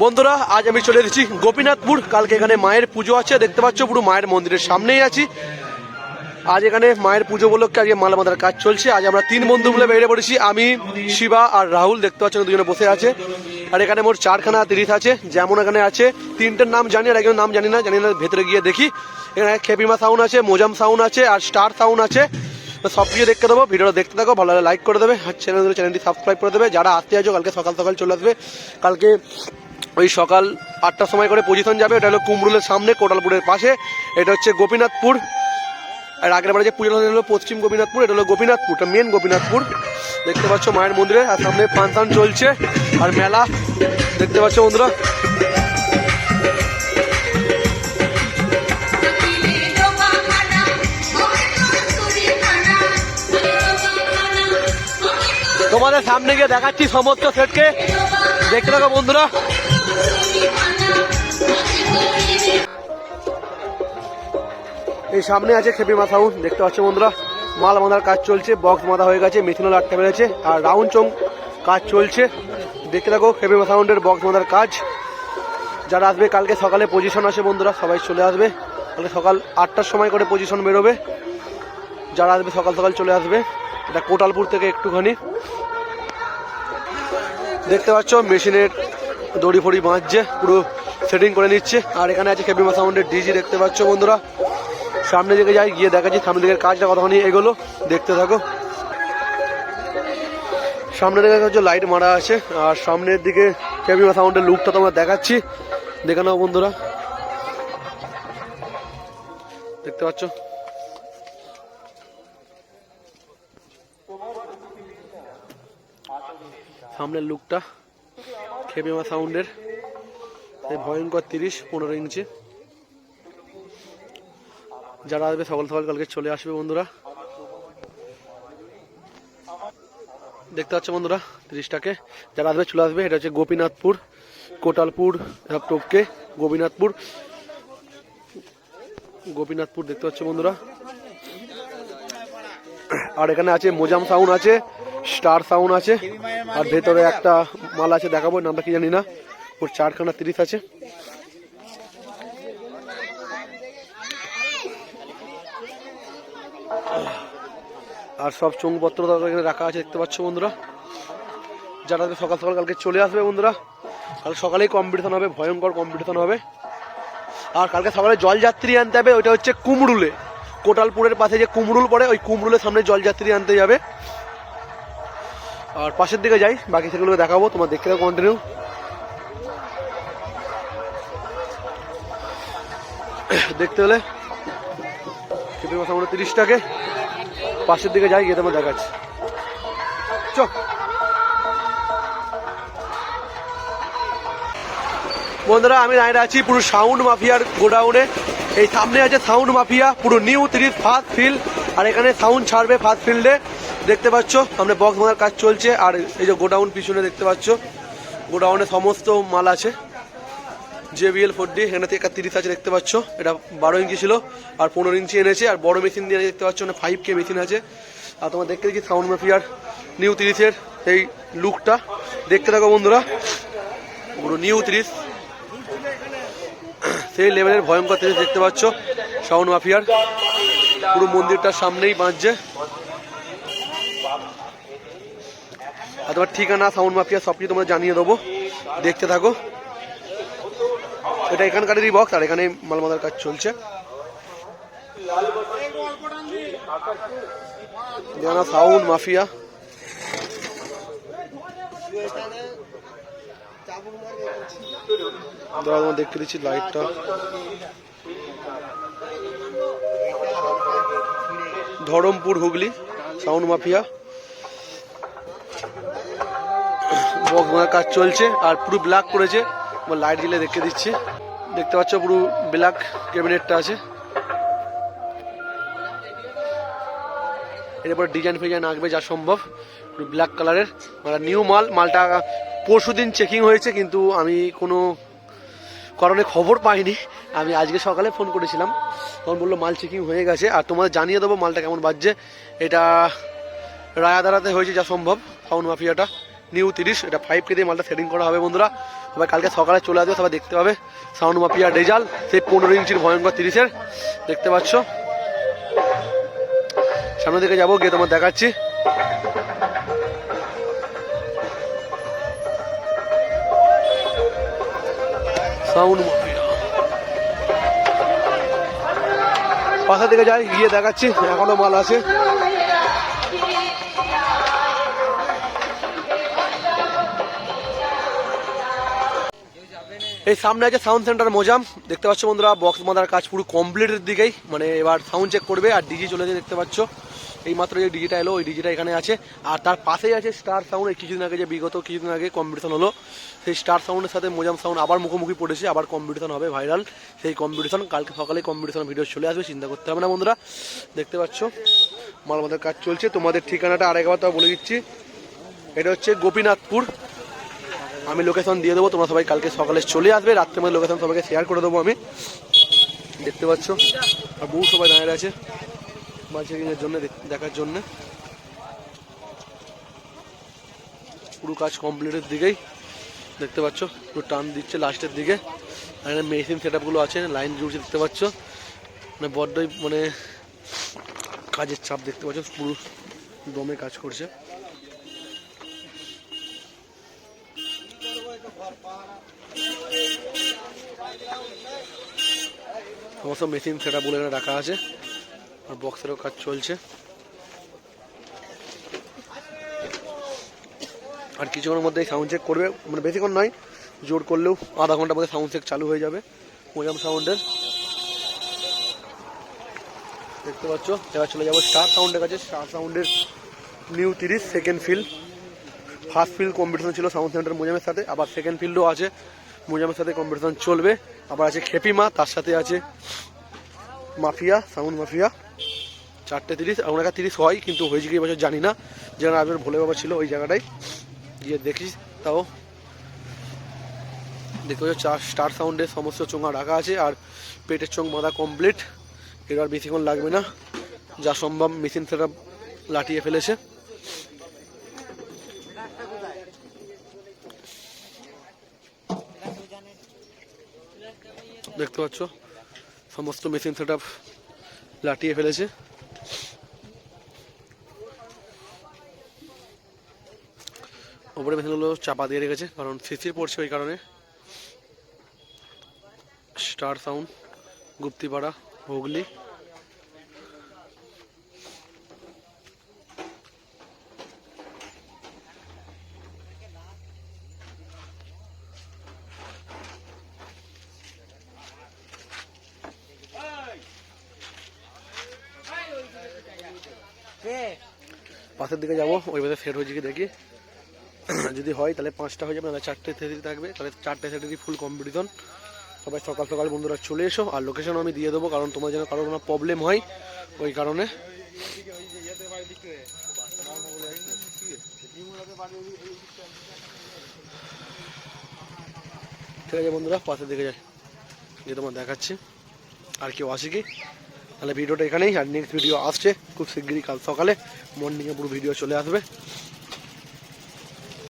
বন্ধুরা, আজ আমি চলে এসেছি গোপীনাথপুর। কালকে এখানে মায়ের পুজো আছে, দেখতে পাচ্ছ, পুরো মায়ের মন্দিরের সামনেই আছি। আজ এখানে মায়ের পুজো উপলক্ষে আজকে মালা মাদার কাজ চলছে। আজ আমরা তিন বন্ধু মিলে বেরিয়ে পড়েছি। আমি, শিবা আর রাহুল, দেখতে পাচ্ছেন দুজনে বসে আছে। আর এখানে মোট চারখানা তিরিশ আছে। যেমন এখানে আছে, তিনটের নাম জানি, আর একজন নাম জানি না জানি না, ভেতরে গিয়ে দেখি। এখানে খেপিমা সাউন্ড আছে, মোজাম সাউন্ড আছে, আর স্টার সাউন্ড আছে। সব কিছু দেখতে দেবো, ভিডিওটা দেখতে থাকো, ভালো লাইক করে দেবে। আর চ্যানেল চ্যানেলটি সাবস্ক্রাইব করে দেবে। যারা আসতে আছো, কালকে সকাল সকাল চলে আসবে। কালকে ওই সকাল আটটার সময় করে পজিশন যাবে এটা হলো কুমরুলের সামনে, কোটালপুরের পাশে। এটা হচ্ছে গোপীনাথপুর। আর আগের বারে যে পুজো হলো পশ্চিম গোপীনাথপুর, এটা হলো গোপীনাথপুর মেন গোপীনাথপুর। দেখতে পাচ্ছ মায়ের মন্দিরে, আর সামনে ফাংশন চলছে, আর মেলা। দেখতে পাচ্ছ বন্ধুরা। তোমাদের সামনে গিয়ে দেখাচ্ছি সমস্ত সেটকে। দেখতে থাকো বন্ধুরা। এই সামনে আছে খেপি মাথা মাথাউন দেখতে পাচ্ছ বন্ধুরা। মাল বাঁধার কাজ চলছে বক্স বাঁধা হয়ে গেছে মেথিনল আটটা বেড়েছে আর রাউন্ড চং কাজ চলছে। দেখতে থাকো খেপি মাথাউন্ডের বক্স বাঁধার কাজ। যারা আসবে কালকে সকালে পজিশন আসে বন্ধুরা, সবাই চলে আসবে। কালকে সকাল আটটার সময় করে পজিশন বেরোবে। যারা আসবে সকাল সকাল চলে আসবে। এটা কোটালপুর থেকে একটুখানি। দেখতে পাচ্ছ, মেশিনের দড়ি ফড়ি বাঁধছে, পুরো সেটিং করে নিচ্ছে। আর এখানে আছে কেবিমা সাউন্ডের ডিজি দেখতে পাচ্ছ বন্ধুরা। সামনে দিকে যাই, গিয়ে দেখাচ্ছি সামনে দিকের কাজটা কথা কতখানি এগোলো। দেখতে থাকো। সামনে দিকে হচ্ছে লাইট মারা আছে, আর সামনের দিকে কেবিমা সাউন্ডের লুকটা তোমরা দেখাচ্ছি। দেখে নাও বন্ধুরা। দেখতে পাচ্ছ? সামনের লুকটা খেপিমা সাউন্ডের ভয়ঙ্কর তিরিশ, পনেরো ইঞ্চি। যারা আসবে, সকাল সকাল কালকে চলে আসবে বন্ধুরা। দেখতে পাচ্ছ বন্ধুরা, তিরিশটাকে। যারা আসবে, চলে আসবে। এটা হচ্ছে গোপীনাথপুর, কোটালপুর সব টোপকে, গোপীনাথপুর। গোপীনাথপুর দেখতে পাচ্ছ বন্ধুরা। আর এখানে আছে মোজাম সাউন্ড আছে, স্টার সাউন্ড আছে, আর ভেতরে একটা মাল আছে, দেখাবো, নামটা কি জানি না। ওর চারখানা তিরিশ আছে। আর সব চোঙপত্র তাদের এখানে রাখা আছে, দেখতে পাচ্ছ বন্ধুরা? যারা সকাল সকাল কালকে চলে আসবে বন্ধুরা, কাল সকালেই কম্পিটিশন হবে, ভয়ঙ্কর কম্পিটিশন হবে। আর কালকে সকালে জলযাত্রী আনতে হবে ওইটা হচ্ছে কুমরুলে কোটালপুরের পাশে যে কুমরুল পড়ে, ওই কুমরুলের সামনে জলযাত্রী আনতে যাবে। আর পাশের দিকে যাই, বাকি সেগুলো দেখাবো, তোমার দেখতে থাকো কন্টিনিউ দেখতে হলে বসা আমরা তিরিশটাকে। পাশের দিকে যাই, গিয়ে তোমার দেখাচ্ছি। চ বন্ধুরা, আমি দাঁড়িয়ে আছি পুরো সাউন্ড মাফিয়ার গোডাউনে। এই সামনে আছে সাউন্ড মাফিয়া পুরো নিউ তিরিশ ফার্স্ট ফিল্ড আর এখানে সাউন্ড ছাড়বে ফার্স্ট ফিল্ডে দেখতে পাচ্ছ, সামনে বক্স বাঁধার কাজ চলছে। আর এই যে গোডাউন পিছনে দেখতে পাচ্ছ, গোডাউনে সমস্ত মাল আছে। জেবিএল ফোর ডি এখানে থেকে তিরিশ আছে দেখতে পাচ্ছ। এটা বারো ইঞ্চি ছিল, আর পনেরো ইঞ্চি এনেছে, আর বড় মেশিন দিয়ে দেখতে পাচ্ছ না ফাইভ কে মেশিন আছে। আর তোমার দেখতে দেখি সাউন্ড মাফিয়ার নিউ তিরিশের এই লুকটা দেখতে থাকো বন্ধুরা, পুরো নিউ তিরিশ। সেই লেভেলের ভয়ঙ্কর তিরিশ দেখতে পাচ্ছ সাউন্ড মাফিয়ার পুরো মন্দিরটার সামনেই বাঁচছে আর তোমার ঠিকানা সাউন্ড মাফিয়া সব কিছু তোমরা জানিয়ে দেবো। দেখতে থাকো। এটা এখানকারেরই বক্স আর এখানে মালমাদার কাজ চলছে। Sound mafia. দেখতে দিচ্ছি লাইটটা Dharampur Hooghly, sound mafia. Box কাজ চলছে, আর পুরো ব্ল্যাক করেছে। লাইট দিলে দেখে দিচ্ছি। দেখতে পাচ্ছ পুরো ব্ল্যাক ক্যাবিনেটটা আছে। এরপর ডিজাইন ফিজাইন আঁকবে যা সম্ভব, পুরো ব্ল্যাক কালারের। মানে নিউ মাল, মালটা পরশু দিন চেকিং হয়েছে, কিন্তু আমি কোনো কারণে খবর পাইনি। আমি আজকে সকালে ফোন করেছিলাম, তখন বলল মাল চেকিং হয়ে গেছে, আর তোমাদের জানিয়ে দেবো মালটা কেমন বাজছে। এটা রায়াদারাতে হয়েছে যা সম্ভব সাউন্ড মাফিয়াটা নিউ তিরিশ, এটা ফাইভ কে দিয়ে মালটা সেটিং করা হবে বন্ধুরা। সবাই কালকে সকালে চলে আসবে, সবাই দেখতে পাবে। সাউন্ড মাপিয়া রেজাল সেই পনেরো ইঞ্চির ভয়ঙ্কর তিরিশের, দেখতে পাচ্ছ। সামনে দিকে যাব, গিয়ে তোমার দেখাচ্ছি। সাউন্ড মাফিয়া পাশা দিকে যাই, গিয়ে দেখাচ্ছি, এখনও মাল আছে। এই সামনে আছে সাউন্ড সেন্টার মোজাম। দেখতে পাচ্ছ বন্ধুরা বক্স মাদার কাজ পুরো কমপ্লিটের দিকেই। মানে এবার সাউন্ড চেক করবে, আর ডিজি চলে যায় দেখতে পাচ্ছ। এই মাত্র যে ডিজিটা এলো, ওই ডিজিটা এখানে আছে। আর তার পাশেই আছে স্টার সাউন্ড এই কিছুদিন আগে, যে বিগত কিছুদিন আগে কম্পিটিশন হলো। সেই স্টার সাউন্ডের সাথে মোজাম সাউন্ড আবার মুখোমুখি পড়েছে, আবার কম্পিটিশন হবে ভাইরাল সেই কম্পিটিশন কালকে সকালে কম্পিটিশন ভিডিও চলে আসবে, চিন্তা করতে হবে না বন্ধুরা। দেখতে পাচ্ছ, মাল কাজ চলছে। তোমাদের ঠিকানাটা আরেকবার তো বলে দিচ্ছি। এটা হচ্ছে গোপীনাথপুর। আমি লোকেশন দিয়ে দেবো, তোমরা সবাই কালকে সকালে চলে আসবে, রাত্রে মধ্যে লোকেশন সবাইকে শেয়ার করে দেবো আমি। দেখতে পাচ্ছ? আর বহু সবাই দাঁড়িয়ে আছে মাল চেকিংয়ের জন্য দেখ- দেখার জন্য। পুরো কাজ কমপ্লিটের দিকেই। দেখতে পাচ্ছ? পুরো টান দিচ্ছে লাস্টের দিকে। আর এখানে মেশিন সেট আপগুলো আছে, লাইন জুড়ছে, দেখতে পাচ্ছ? মানে বড্ডই মানে কাজের চাপ দেখতে পাচ্ছ, পুরো দমে কাজ করছে। সমস্ত মেশিন সেটা বলে রাখা আছে। আর বক্সেরও কাজ চলছে। আর কিছুক্ষণের মধ্যে সাউন্ড চেক করবে। মানে বেশিক্ষণ নয়, জোর করলেও আধা ঘণ্টার মধ্যে সাউন্ড চেক চালু হয়ে যাবে। মোজাম সাউন্ডের দেখতে পাচ্ছ? এবার চলে যাব স্টার সাউন্ডের কাছে। স্টার সাউন্ডের নিউ তিরিশ second field first field competition ছিল সাউন্ড সেন্টার মোজামের সাথে। আবার সেকেন্ড ফিল্ডও আছে। মোজামের সাথে কম্পিটিশন চলবে। আবার আছে খেপি মা, তার সাথে আছে মাফিয়া, সাউন্ড মাফিয়া। চারটে তিরিশ আর ওনাকে তিরিশ হয়, কিন্তু হয়েছে কি এবছর জানি না। যেখানে আগে ভোলে বাবা ছিল ওই জায়গাটায় গিয়ে দেখি তাও। দেখতে পাচ্ছ, চার স্টার সাউন্ডের সমস্ত চোঙা রাখা আছে, আর পেটের চোখ বাঁধা কমপ্লিট এবার বেশিক্ষণ লাগবে না। যা সম্ভব মেশিন সেটা লাটিয়ে ফেলেছে। দেখতে পাচ্ছ? সমস্ত মেশিন সেট লাটিয়ে ফেলেছে। ওপরে মেশিনগুলো চাপা দিয়ে রেখেছে, কারণ সিসির পড়ছে ওই কারণে। Star sound Guptipara, Hooghly. পাশের দিকে যাব, ওই পাশে সেট হয়েছে কি দেখি। যদি হয়, তাহলে পাঁচটা হয়ে যাবে না চারটে থেরি থাকবে। তাহলে চারটে সেটেরই ফুল কম্পিটিশন সবাই সকাল সকাল বন্ধুরা চলে এসো, আর লোকেশন আমি দিয়ে দেবো, কারণ তোমার যেন কারোর কোনো প্রবলেম হয়, ওই কারণে। ঠিক আছে বন্ধুরা, পাশের দিকে যাই। যে তোমার দেখাচ্ছি। আর কেউ আসে কি? তাহলে ভিডিওটা এখানেই, আর নেক্সট ভিডিও আসছে খুব শিগগিরই কাল সকালে। মর্নিংয়ে পুরো ভিডিও চলে আসবে।